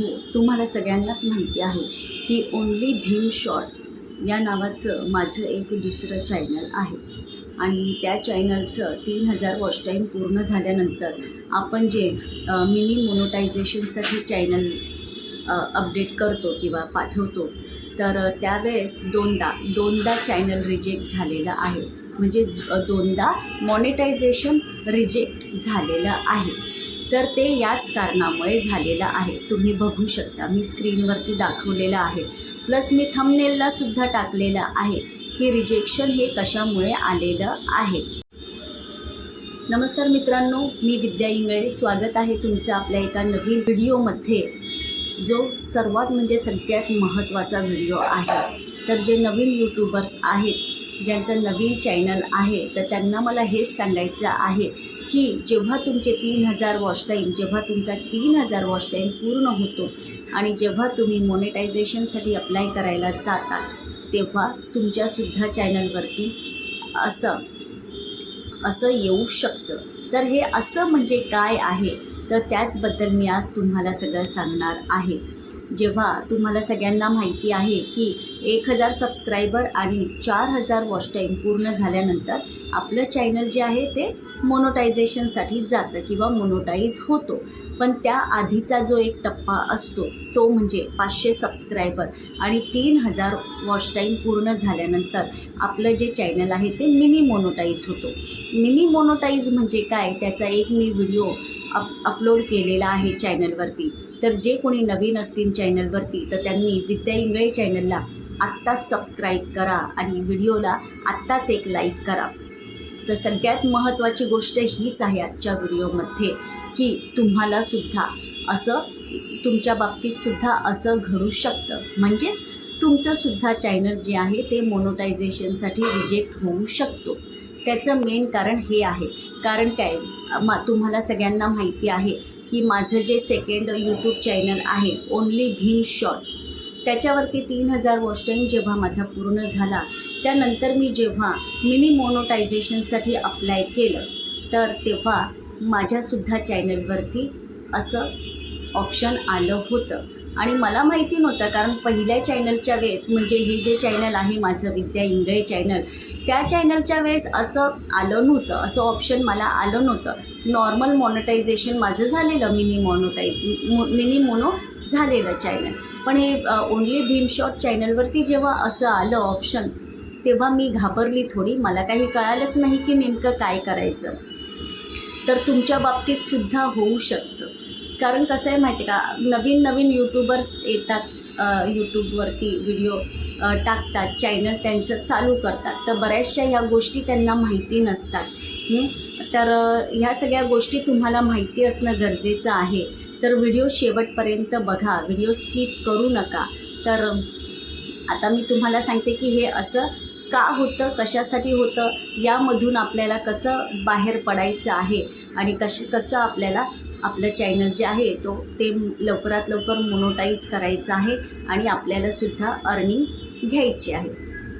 हो तुम्हाला सगळ्यांनाच माहिती आहे की ओन्ली भीम शॉर्ट्स या नावाचं माझं एक दुसरं चॅनल आहे. आणि त्या चॅनलचं तीन हजार वॉच टाईम पूर्ण झाल्यानंतर आपण जे मिनी मोनोटायझेशनसाठी चॅनल अपडेट करतो किंवा पाठवतो तर त्यावेळेस दोनदा दोनदा चॅनल रिजेक्ट झालेलं आहे. म्हणजे दोनदा मॉनिटायझेशन रिजेक्ट झालेलं आहे. तर ते याच कारणामुळे झालेलं आहे. तुम्ही बघू शकता मी स्क्रीनवरती दाखवलेलं आहे. प्लस मी थमनेलला सुद्धा टाकलेलं आहे. की रिजेक्शन हे कशामुळे आलेलं आहे? नमस्कार मित्रांनो मी विद्या इंगळे. स्वागत आहे तुमचं आपल्या एका नवीन व्हिडिओमध्ये जो सर्वात म्हणजे सगळ्यात महत्त्वाचा व्हिडिओ आहे. तर जे नवीन यूट्यूबर्स आहेत ज्यांचं नवीन चॅनल आहे तर त्यांना मला हेच सांगायचं आहे की जेव्हा तुमचे तीन हजार वॉच टाईम जेव्हा तुमचा तीन हजार वॉच टाईम पूर्ण होतो आणि जेव्हा तुम्ही मोनेटायझेशनसाठी अप्लाय करायला जाता तेव्हा तुमच्यासुद्धा चॅनलवरती असं असं येऊ शकतं. तर हे असं म्हणजे काय आहे? तर त्याचबद्दल मी आज तुम्हाला सगळं सांगणार आहे. जेव्हा तुम्हाला सगळ्यांना माहिती आहे की एक हजार सबस्क्रायबर आणि चार हजार वॉच टाईम पूर्ण झाल्यानंतर आपलं चॅनल जे आहे ते मोनोटायझेशनसाठी जातं किंवा मोनोटाईज होतो. पण त्या आधीचा जो एक टप्पा असतो तो म्हणजे पाचशे सबस्क्रायबर आणि तीन हजार वॉच टाईम पूर्ण झाल्यानंतर आपलं जे चॅनल आहे ते मिनी मोनोटाईज होतो. मिनी मोनोटाईज म्हणजे काय? त्याचा एक मी व्हिडिओ अप अपलोड केलेला आहे चॅनलवरती तर जे कोणी नवीन असतील चॅनलवरती तर त्यांनी विद्या इंगळे चॅनलला आत्ताच सबस्क्राईब करा आणि व्हिडिओला आत्ताच एक लाईक करा. तर सगळ्यात महत्त्वाची गोष्ट हीच आहे आजच्या व्हिडिओमध्ये की तुम्हाला सुद्धा असं तुमच्या बाबतीत सुद्धा असं घडू शकतं. म्हणजेच तुमचं सुद्धा चॅनल जे आहे ते मोनोटायझेशनसाठी रिजेक्ट होऊ शकतो. त्याचं मेन कारण हे आहे. कारण काय? मा तुम्हाला सगळ्यांना माहिती आहे की माझं जे सेकंड यूट्यूब चॅनल आहे ओन्ली भीम शॉर्ट्स त्याच्यावरती तीन हजार वॉस्टिंग टाईम जेव्हा माझा पूर्ण झाला त्यानंतर मी जेव्हा मिनी मोनोटायझेशनसाठी अप्लाय केलं तर तेव्हा माझ्यासुद्धा चॅनलवरती असं ऑप्शन आलं होतं. आणि मला माहिती नव्हतं कारण पहिल्या चॅनलच्या वेळेस म्हणजे हे जे चॅनल आहे माझं विद्या इंगळे चॅनल त्या चॅनलच्या वेळेस असं आलं नव्हतं असं ऑप्शन मला आलं नव्हतं. नॉर्मल मॉनिटायझेशन माझं झालेलं मिनी मॉनोटाईज मिनी मोनो झालेलं चॅनल पण हे ओन्ली भीमशॉट चॅनलवरती जेव्हा असं आलं ऑप्शन तेव्हा मी घाबरली थोडी. मला काही कळालंच नाही की नेमकं काय करायचं. तर तुमच्या बाबतीत सुद्धा होऊ शकतं. कारण कसं आहे माहिती का? नवीन नवीन यूट्यूबर्स येतात यूट्यूबवरती व्हिडिओ टाकतात चॅनल त्यांचं चालू करतात. तर बऱ्याचशा ह्या गोष्टी त्यांना माहिती नसतात. तर ह्या सगळ्या गोष्टी तुम्हाला माहिती असणं गरजेचं आहे. तर व्हिडिओ शेवटपर्यंत बघा. व्हिडिओ स्किप करू नका. तर आता मी तुम्हाला सांगते की हे असं का होतं कशासाठी होतं यामधून आपल्याला कसं बाहेर पडायचं आहे आणि कश कसं आपल्याला आपलं चॅनल जे आहे तो ते लवकरात लवकर मोनोटाईज करायचं आहे आणि आपल्यालासुद्धा अर्निंग घ्यायची आहे.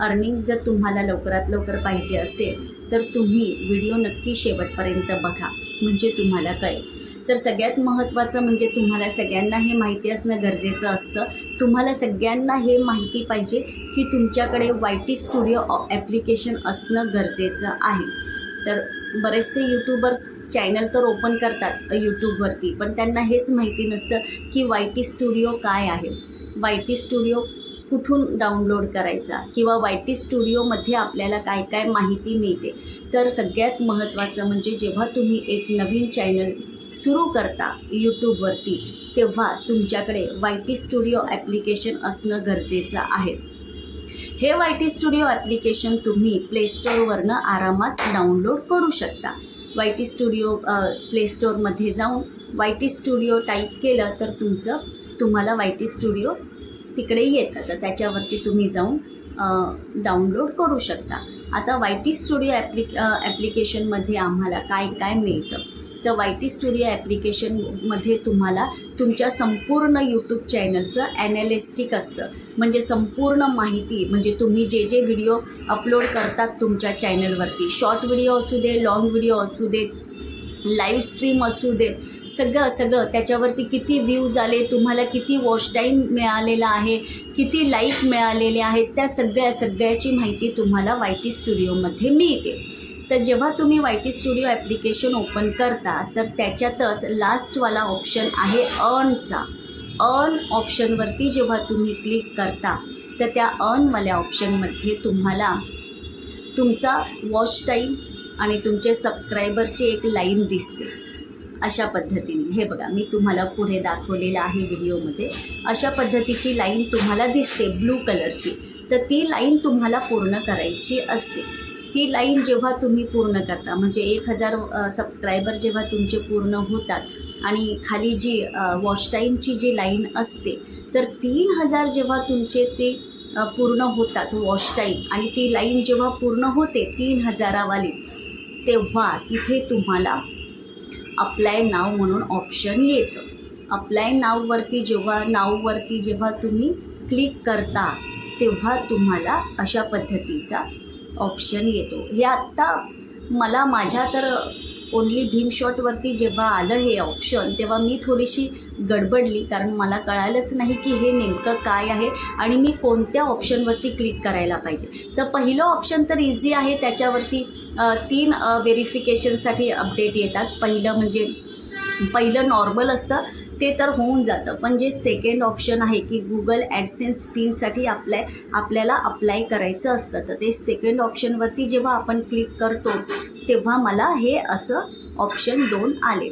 अर्निंग जर तुम्हाला लवकरात लवकर पाहिजे असेल तर तुम्ही व्हिडिओ नक्की शेवटपर्यंत बघा म्हणजे तुम्हाला कळेल. तर सगळ्यात महत्त्वाचं म्हणजे तुम्हाला सगळ्यांना हे माहिती असणं गरजेचं असतं तुम्हाला सगळ्यांना हे माहिती पाहिजे की तुमच्याकडे वाय टी स्टुडिओ ॲप्लिकेशन असणं गरजेचं आहे. तर बरेचसे यूट्यूबर्स चॅनल तर ओपन करतात यूट्यूबवरती पण त्यांना हेच माहिती नसतं की वाय टी स्टुडिओ काय आहे. वाय टी स्टुडिओ कुठून डाउनलोड करायचा किंवा वाय टी स्टुडिओमध्ये आपल्याला काय काय माहिती मिळते. तर सगळ्यात महत्त्वाचं म्हणजे जेव्हा तुम्ही एक नवीन चॅनल सुरू करता यूट्यूबवरती तेव्हा तुमच्याकडे वाय टी स्टुडिओ ॲप्लिकेशन असणं गरजेचं आहे. हे वाय टी स्टुडिओ ॲप्लिकेशन तुम्ही प्लेस्टोअरवरनं आरामात डाउनलोड करू शकता. वाय टी स्टुडिओ प्लेस्टोअरमध्ये जाऊन वाय टी स्टुडिओ टाईप केलं तर तुमचं तुम्हाला वाय टी स्टुडिओ तिकडे येतं. तर त्याच्यावरती तुम्ही जाऊन डाउनलोड करू शकता. आता वाय टी स्टुडिओ ॲप्लिक ॲप्लिकेशनमध्ये आम्हाला काय काय मिळतं? तर वाय टी स्टुडिओ ॲप्लिकेशनमध्ये तुम्हाला तुमच्या संपूर्ण यूट्यूब चॅनलचं ॲनालिस्टिक असतं. म्हणजे संपूर्ण माहिती म्हणजे तुम्ही जे जे व्हिडिओ अपलोड करतात तुमच्या चॅनलवरती शॉर्ट व्हिडिओ असू दे लाँग व्हिडिओ असू दे लाईव्ह स्ट्रीम असू दे सगळं सगळं. त्याच्यावरती किती व्ह्यूज आले तुम्हाला किती वॉच टाईम मिळालेला आहे किती लाईक मिळालेले आहेत त्या सगळ्या सगळ्याची माहिती तुम्हाला वाय टी स्टुडिओमध्ये मिळते. तर जेव्हा तुम्ही Y T studio application open करता तर त्याच्यातच लास्टवाला ऑप्शन आहे अर्नचा अर्न ऑप्शनवरती जेव्हा तुम्ही क्लिक करता तर त्या अर्नवाल्या ऑप्शनमध्ये तुम्हाला तुमचा वॉच टाईम आणि तुमचे सबस्क्रायबरची एक लाईन दिसते. अशा पद्धतीने. हे बघा मी तुम्हाला पुढे दाखवलेलं आहे व्हिडिओमध्ये. अशा पद्धतीची लाईन तुम्हाला दिसते ब्लू कलरची तर ती लाईन तुम्हाला पूर्ण करायची असते. ती लाईन जेव्हा तुम्ही पूर्ण करता म्हणजे एक हजार सबस्क्रायबर जेव्हा तुमचे पूर्ण होतात आणि खाली जी वॉच टाईमची जी लाईन असते तर तीन हजार जेव्हा तुमचे ते पूर्ण होतात वॉश टाईम आणि ती लाईन जेव्हा पूर्ण होते तीन हजारावाली तेव्हा तिथे तुम्हाला अप्लाय नाव म्हणून ऑप्शन येतं. अप्लाय नाववरती जेव्हा नाववरती जेव्हा तुम्ही क्लिक करता तेव्हा तुम्हाला अशा पद्धतीचा ऑप्शन येतो. हे आत्ता मला माझ्या तर ओनली भीम शॉटवरती जेव्हा आलं हे ऑप्शन तेव्हा मी थोडीशी गडबडली. कारण मला कळालंच नाही की हे नेमकं काय आहे आणि मी कोणत्या ऑप्शनवरती क्लिक करायला पाहिजे. तर पहिलं ऑप्शन तर इझी आहे. त्याच्यावरती तीन व्हेरिफिकेशनसाठी अपडेट येतात. पहिलं म्हणजे पहिलं नॉर्मल असतं. ते तर होऊन जातं. पण जे सेकंड ऑप्शन आहे की गुगल ॲडसेन्स पिनसाठी आपल्या आपल्याला अप्लाय करायचं असतं. तर ते सेकंड ऑप्शनवरती जेव्हा आपण क्लिक करतो तेव्हा मला हे असं ऑप्शन दोन आले.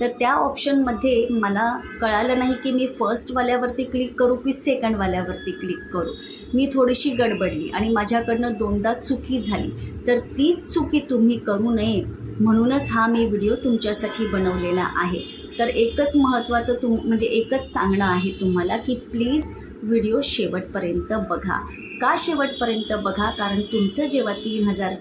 तर त्या ऑप्शनमध्ये मला कळालं नाही की मी फर्स्टवाल्यावरती क्लिक करू की सेकंडवाल्यावरती क्लिक करू. मी थोडीशी गडबडली आणि माझ्याकडनं दोनदा चुकी झाली. तर ती चुकी तुम्ही करू नये म्हणूनच हा मी व्हिडिओ तुमच्यासाठी बनवलेला आहे. तर एकच महत्त्वाचं तुम म्हणजे एकच सांगणं आहे तुम्हाला की प्लीज व्हिडिओ शेवटपर्यंत बघा. का शेवटपर्यंत बघा? कारण तुमचं जेव्हा तीन हजार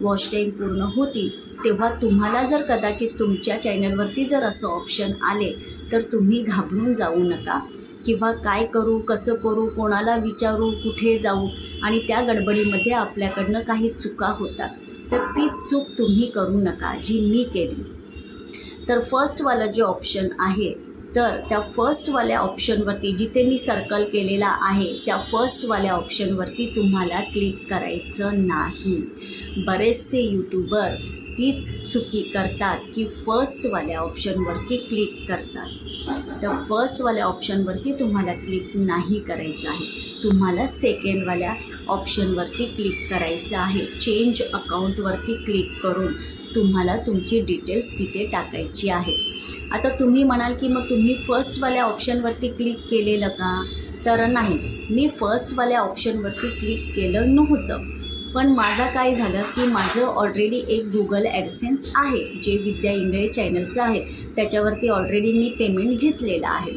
वॉच टाईम पूर्ण होती तेव्हा तुम्हाला जर कदाचित तुमच्या चॅनलवरती जर असं ऑप्शन आले तर तुम्ही घाबरून जाऊ नका. किंवा काय करू कसं करू कोणाला विचारू कुठे जाऊ आणि त्या गडबडीमध्ये आपल्याकडनं काही चुका होतात तर ती चूक तुम्ही करू नका जी मी केली. तर फर्स्टवालं जे ऑप्शन आहे तर त्या फर्स्टवाल्या ऑप्शनवरती जिथे मी सर्कल केलेला आहे त्या फर्स्टवाल्या ऑप्शनवरती तुम्हाला क्लिक करायचं नाही. बरेचसे यूट्यूबर तीच चुकी करतात की फर्स्टवाल्या ऑप्शनवरती क्लिक करतात. तर फर्स्टवाल्या ऑप्शनवरती तुम्हाला क्लिक नाही करायचं आहे. तुम्हाला सेकंडवाल्या ऑप्शनवरती क्लिक करायचं आहे. चेंज अकाउंटवरती क्लिक करून तुम्हाला तुमची डिटेल्स तिथे टाकायची आहे. आता तुम्ही म्हणाल की मग तुम्ही फर्स्टवाल्या ऑप्शनवरती क्लिक केलेलं का? तर नाही मी फर्स्टवाल्या ऑप्शनवरती क्लिक केलं नव्हतं. पण माझं काय झालं की माझं ऑलरेडी एक गुगल ॲडसेन्स आहे जे विद्या इंगळे चॅनलचं आहे. त्याच्यावरती ऑलरेडी मी पेमेंट घेतलेलं आहे.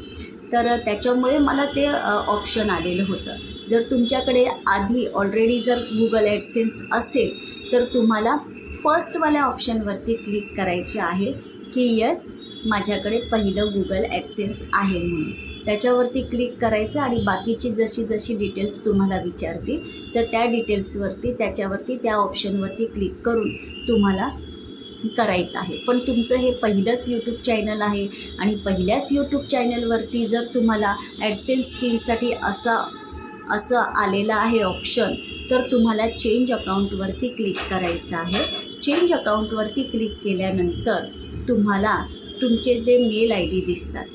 तर त्याच्यामुळे मला ते ऑप्शन आलेलं होतं. जर तुमच्याकडे आधी ऑलरेडी जर गुगल ॲडसेन्स असेल तर तुम्हाला फर्स्टवाल्या ऑप्शनवरती क्लिक करायचं आहे की यस माझ्याकडे पहिलं गुगल ॲडसेन्स आहे म्हणून. त्याच्यावरती क्लिक करायचं आणि बाकीची जशी जशी डिटेल्स तुम्हाला विचारतील तर त्या डिटेल्सवरती त्याच्यावरती त्या ऑप्शनवरती क्लिक करून तुम्हाला करायचं आहे. पण तुमचं हे पहिलंच यूट्यूब चॅनल आहे आणि पहिल्याच यूट्यूब चॅनलवरती जर तुम्हाला ॲडसेन्स फीसाठी असा असं आलेलं आहे ऑप्शन तर तुम्हाला चेंज अकाउंटवरती क्लिक करायचं आहे. चेंज अकाउंटवरती क्लिक केल्यानंतर तुम्हाला तुमचे जे मेल आय डी दिसतात.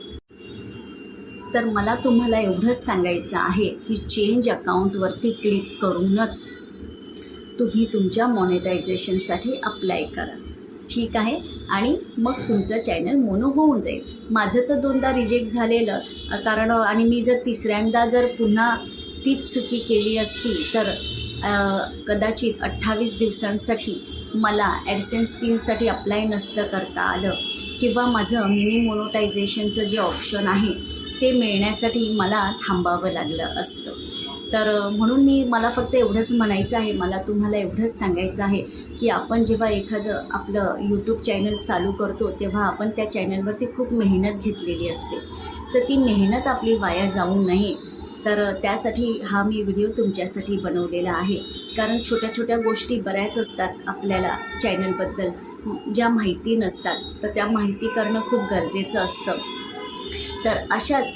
तर मला तुम्हाला एवढंच सांगायचं आहे की चेंज अकाउंटवरती क्लिक करूनच तुम्ही तुमच्या मॉनिटायझेशनसाठी अप्लाय करा. ठीक आहे? आणि मग तुमचं चॅनल मोनो होऊन जाईल. माझं तर दोनदा रिजेक्ट झालेलं कारण आणि मी जर तिसऱ्यांदा जर पुन्हा तीच चुकी केली असती तर कदाचित अठ्ठावीस दिवसांसाठी मला ॲडसेन्स स्किलसाठी अप्लाय नसतं करता आलं किंवा माझं मिनी मोनोटायझेशनचं जे ऑप्शन आहे ते मिळण्यासाठी मला थांबावं लागलं असतं. तर म्हणून मी मला फक्त एवढंच म्हणायचं आहे मला तुम्हाला एवढंच सांगायचं आहे की आपण जेव्हा एखादं आपलं यूट्यूब चॅनल चालू करतो तेव्हा आपण त्या चॅनलवरती खूप मेहनत घेतलेली असते. तर ती मेहनत आपली वाया जाऊ नये. तर त्यासाठी हा मी व्हिडिओ तुमच्यासाठी बनवलेला आहे. कारण छोट्या छोट्या गोष्टी बऱ्याच असतात आपल्याला चॅनलबद्दल ज्या माहिती नसतात. तर त्या माहिती करणं खूप गरजेचं असतं. तर अशाच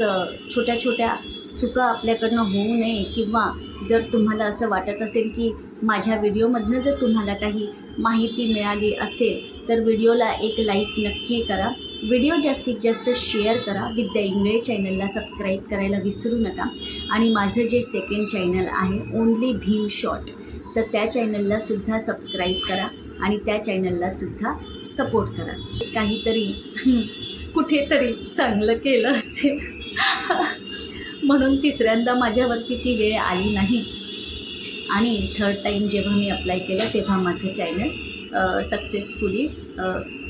छोट्या छोट्या चुका आपल्याकडनं होऊ नये किंवा जर तुम्हाला असं वाटत असेल की माझ्या व्हिडिओमधनं जर तुम्हाला काही माहिती मिळाली असेल तर व्हिडिओला एक लाईक नक्की करा. व्हिडिओ जास्तीत जास्त शेअर करा. विद्या इंगळे चॅनलला सबस्क्राईब करायला विसरू नका. आणि माझं जे सेकंड चॅनल आहे ओनली भीम शॉट तर त्या चॅनलला सुद्धा सबस्क्राईब करा आणि त्या चॅनलला सुद्धा सपोर्ट करा. काहीतरी कुठेतरी चांगलं केलं असेल. म्हणून तिसऱ्यांदा माझ्यावरती ती वेळ आली नाही. आणि थर्ड टाईम जेव्हा मी अप्लाय केलं तेव्हा माझं चॅनल सक्सेसफुली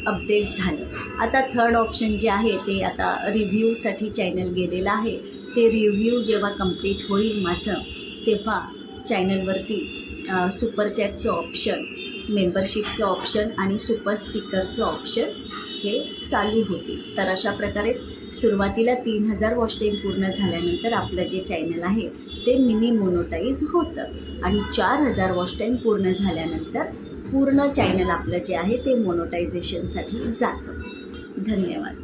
अपडेट झालं. आता थर्ड ऑप्शन जे आहे ते आता रिव्ह्यूसाठी चॅनल गेलेलं आहे. ते रिव्ह्यू जेव्हा कंप्लीट होईल माझं तेव्हा चॅनलवरती सुपरचॅटचं ऑप्शन मेंबरशिपचं ऑप्शन आणि सुपर स्टिकरचं ऑप्शन हे चालू होतील. तर अशा प्रकारे सुरुवातीला तीन हजार वॉशटेन पूर्ण झाल्यानंतर आपलं जे चॅनल आहे ते मिनी मोनोटाईज होतं. आणि चार हजार वॉशटेन पूर्ण झाल्यानंतर पूर्ण चॅनल आपलं जे आहे ते मोनोटायझेशनसाठी जातं. धन्यवाद.